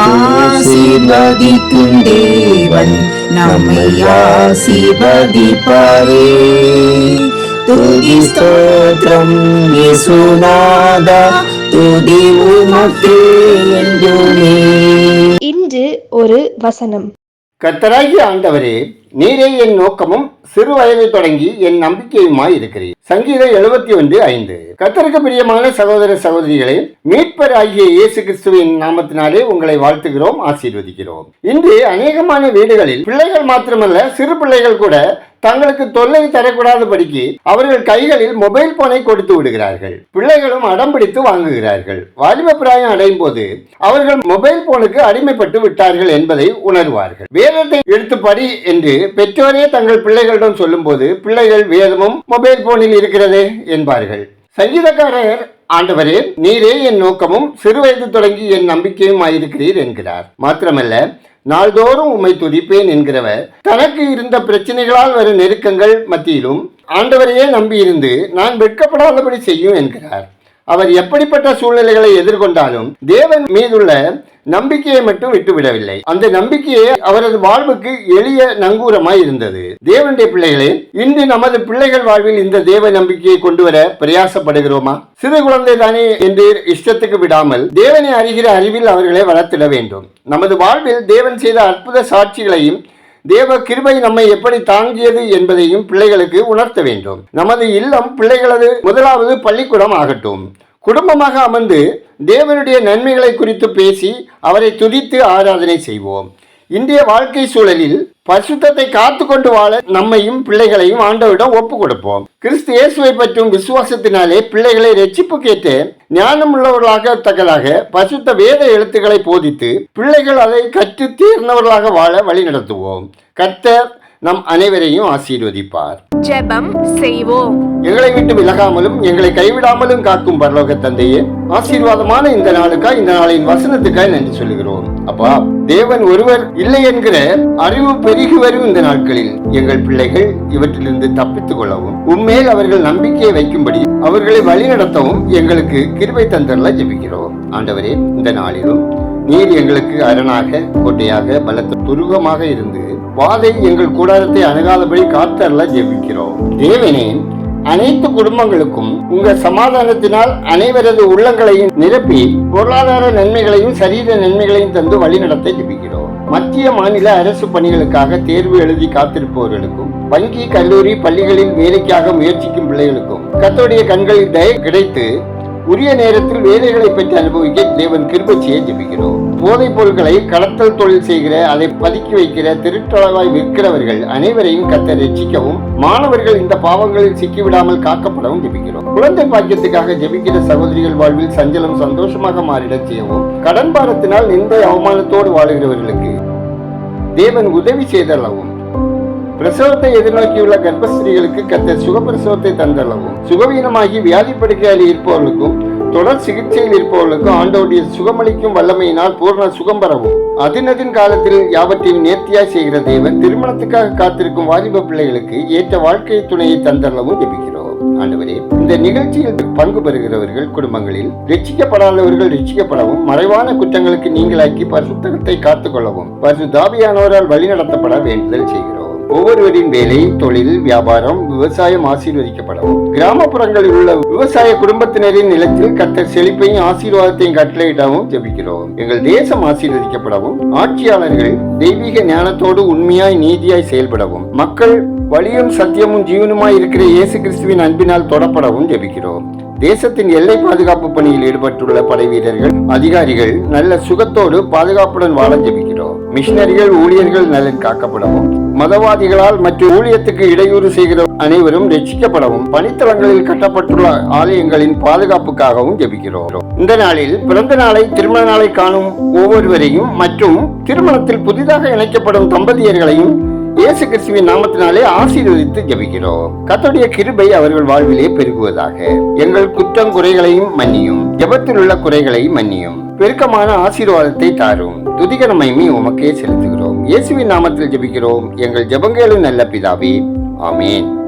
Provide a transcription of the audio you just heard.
ஆசீர்வதிக்கும் தேவன் நம்மை ஆசீர்வதிப்பாரே. துதி ஸ்தோத்திரம் இயேசுநாதா துதி உமக்கே என்றுமே. இன்று ஒரு வசனம். கர்த்தராகிய ஆண்டவரே நீரே என் நோக்கமும் சிறு வயது தொடங்கி என் நம்பிக்கையுமாய் இருக்கிறீர். சங்கீதம் எழுபத்தி ஒன்று ஐந்து. கத்தருக்கு பிரியமான சகோதர சகோதரிகளே மீட்பர் ஆகிய இயேசு கிறிஸ்துவின் நாமத்தினாலே உங்களை வாழ்த்துகிறோம் ஆசீர்வதிக்கிறோம். இன்று அநேகமான வீடுகளில் பிள்ளைகள் மாத்திரமல்ல சிறு பிள்ளைகள் கூட தங்களுக்கு தொல்லை தரக்கூடாதபடிக்கு அவர்கள் கைகளில் மொபைல் போனை கொடுத்து விடுகிறார்கள். பிள்ளைகளும் அடம் பிடித்து வாங்குகிறார்கள். வாலிப பிராயம் அடையும் போது அவர்கள் மொபைல் போனுக்கு அடிமைப்பட்டு விட்டார்கள் என்பதை உணர்வார்கள். வேதத்தை எடுத்து படி என்று பெற்றோரே தங்கள் பிள்ளைகளிடம் சொல்லும்போது பிள்ளைகள் வேதமும் மொபைல் போனில் இருக்கிறதே என்பார்கள். சங்கீதக்காரர் ஆண்டவரே நீரே என் நோக்கமும் சிறுவயது தொடங்கி என் நம்பிக்கையும் ஆயிருக்கிறீர் என்கிறார். மாத்திரமல்ல நாள்தோறும் உம்மை துதிப்பேன் என்கிறவர் தனக்கு இருந்த பிரச்சனைகளால் வரும் நெருக்கங்கள் மத்தியிலும் ஆண்டவரையே நம்பியிருந்து நான் வெட்கப்படாதபடி செய்யும் என்கிறார். அவர் எப்படிப்பட்ட சூழ்நிலைகளை எதிர்கொண்டாலும் தேவன் மீதுள்ள நம்பிக்கையை மட்டும் விட்டுவிடவில்லை. அந்த நம்பிக்கையே அவரது வாழ்வுக்கு எளிய நங்கூரமாய் இருந்தது. தேவனுடைய பிள்ளைகளே இன்று நமது பிள்ளைகள் வாழ்வில் இந்த தேவ நம்பிக்கையை கொண்டு வர பிரயாசப்படுகிறோமா? சிறு குழந்தை தானே என்று இஷ்டத்துக்கு விடாமல் தேவனை அறிகிற அறிவில் அவர்களை வளர்த்திட வேண்டும். நமது வாழ்வில் தேவன் செய்த அற்புத சாட்சிகளையும் தேவ கிருபை நம்மை எப்படி தாங்கியது என்பதையும் பிள்ளைகளுக்கு உணர்த்த வேண்டும். நமது இல்லம் பிள்ளைகளது முதலாவது பள்ளிக்கூடம் ஆகட்டும். குடும்பமாக அமர்ந்து தேவனுடைய நன்மைகளை குறித்து பேசி அவரை துதித்து ஆராதனை செய்வோம். இந்திய வாழ்க்கை சூழலில் பசுத்தத்தை காத்து கொண்டு வாழ நம்மையும் பிள்ளைகளையும் ஆண்டவரிடம் ஒப்பு கொடுப்போம் கிறிஸ்து இயேசுவை பற்றும் விசுவாசத்தினாலே பிள்ளைகளை ரட்சிப்பு கேட்டு ஞானம் உள்ளவர்களாக தக்கதாக பசுத்த வேத எழுத்துக்களை போதித்து பிள்ளைகள் அதை கற்று தீர்ந்தவர்களாக வாழ வழி நடத்துவோம் கர்த்தர் நம் அனைவரையும் ஆசீர்வதிப்பார். ஜெபம் செய்வோம். எங்களை விட்டு விலகாமலும் எங்களை கைவிடாமலும் காக்கும் பரலோக தந்தையே ஆசீர்வாதமான இந்த நாளுக்காய் இந்த நாளின் வசனத்துக்காய் நன்றி சொல்லுகிறோம். அப்பா தேவன் ஒருவர் இல்லை என்கிற அறிவு பெருகி வரும் இந்த நாட்களில் எங்கள் பிள்ளைகள் இவற்றிலிருந்து தப்பித்துக் கொள்ளவும் உண்மையில் அவர்கள் நம்பிக்கையை வைக்கும்படி அவர்களை வழிநடத்தவும் எங்களுக்கு கிருபை தந்தரல ஜெபிக்கிறோம். ஆண்டவரே இந்த நாளிலும் நீர் எங்களுக்கு அரணாக கோட்டையாக பலத்த துருகமாக இருந்து வாதை எங்கள் கூடாரத்தை அணுகாதபடி காத்தரல ஜெபிக்கிறோம். தேவனே அனைத்து குடும்பங்களுக்கும் உங்க சமாதானத்தினால் அனைவரது உள்ளங்களையும் நிரப்பி பொருளாதார நன்மைகளையும் சரீர நன்மைகளையும் தந்து வழிநடத்த ஜெபிக்கிறோம். மத்திய மாநில அரசு பணிகளுக்காக தேர்வு எழுதி காத்திருப்பவர்களுக்கும் வங்கி கல்லூரி பள்ளிகளில் வேலைக்காக முயற்சிக்கும் பிள்ளைகளுக்கும் கத்தோடைய கண்களில் தயவு கிடைத்து உரிய நேரத்தில் வேலைகளை பெற்று அனுபவிக்க தேவன் கிருபச்சியை ஜெபிக்கிறோம் போதைப் பொருட்களை கடத்தல் தொழில் செய்கிற அதை பதுக்கி வைக்கிற திருட்டளவாய் விற்கிறவர்கள் அனைவரையும் கத்த ரட்சிக்கவும் மாணவர்கள் இந்த பாவங்களில் சிக்கிவிடாமல் காக்கப்படவும் ஜெபிக்கிறோம். குழந்தை பாக்கியத்துக்காக ஜெபிக்கிற சகோதரிகள் வாழ்வில் சஞ்சலம் சந்தோஷமாக மாறிடச் செய்யவும் கடன் பாரத்தினால் நிந்தை அவமானத்தோடு வாழுகிறவர்களுக்கு தேவன் உதவி செய்தளவும் பிரசவத்தை எதிர்நோக்கியுள்ள கர்ப்பஸ்திரீகளுக்கு கத்தர் சுகப்பிரசவத்தை தந்தளவும் சுகவீனமாகி வியாதி படுக்கையால் இருப்பவர்களுக்கும் தொடர் சிகிச்சையில் இருப்பவர்களுக்கும் ஆண்டோடைய சுகமளிக்கும் வல்லமையினால் பூர்ண சுகம் பெறவும். அதினதின் காலத்தில் யாவற்றையும் நேர்த்தியாய் செய்கிற தேவன் திருமணத்துக்காக காத்திருக்கும் வாலிப பிள்ளைகளுக்கு ஏற்ற வாழ்க்கை துணையை தந்தளவும் ஜெபிக்கிறோம். ஆண்டவரே இந்த நிகழ்ச்சியில் பங்கு பெறுகிறவர்கள் குடும்பங்களில் ரட்சிக்கப்படாதவர்கள் ரட்சிக்கப்படவும் மறைவான குற்றங்களுக்கு நீங்களாக்கி பரிசுத்தகத்தை காத்துக்கொள்ளவும் பரிசு தாபியானவரால் வழிநடத்தப்பட வேண்டுதல் செய்கிறோம். ஒவ்வொருவரின் வேலை தொழில் வியாபாரம் விவசாயம் ஆசீர்வதிக்கப்படவும். கிராமப்புறங்களில் உள்ள விவசாய குடும்பத்தினரின் நிலத்தில் கத்தர் செழிப்பையும் ஆசீர்வாதத்தையும் கட்டளையிடவும் ஜெபிக்கிறோம். எங்கள் தேசம் ஆசீர்வதிக்கப்படவும் ஆட்சியாளர்கள் தெய்வீக ஞானத்தோடு உண்மையாய் நீதியாய் செயல்படவும் மக்கள் வழியும் சத்தியமும் ஜீவனுமாய் இருக்கிற இயேசு கிறிஸ்துவின் அன்பினால் தொடப்படவும் ஜெபிக்கிறோம். தேசத்தின் எல்லை பாதுகாப்பு பணியில் ஈடுபட்டுள்ள படை வீரர்கள் அதிகாரிகள் நல்ல சுகத்தோடு பாதுகாப்புடன் வாழ ஜெபிக்கிறோம். மிஷினரிகள் ஊழியர்கள் நலன் காக்கப்படவும் மதவாதிகளால் மற்ற ஊழியத்துக்கு இடையூறு செய்கிற அனைவரும் ரட்சிக்கப்படவும் பணித்தளங்களில் கட்டப்பட்டுள்ள ஆலயங்களின் பாதுகாப்புக்காகவும் ஜெபிக்கிறோம். இந்த நாளில் பிறந்த நாளை திருமண நாளை காணும் ஒவ்வொருவரையும் மற்றும் திருமணத்தில் புதிதாக இணைக்கப்படும் தம்பதியர்களையும் இயேசு கிறிஸ்துவின் நாமத்தினாலே ஆசீர்வதித்து ஜபிக்கிறோம். கத்தோடைய கிருபை அவர்கள் வாழ்விலே பெருகுவதாக. எங்கள் குற்றம் குறைகளையும் மன்னியும். ஜெபத்தில் உள்ள குறைகளை மன்னியும். பெருக்கமான ஆசீர்வாதத்தை தாரும். துதிகர மகிமை உமக்கே செலுத்துகிறோம். இயேசுவின் நாமத்தில் ஜெபிக்கிறோம். எங்கள் ஜபங்களும் நல்ல பிதாவே. ஆமேன்.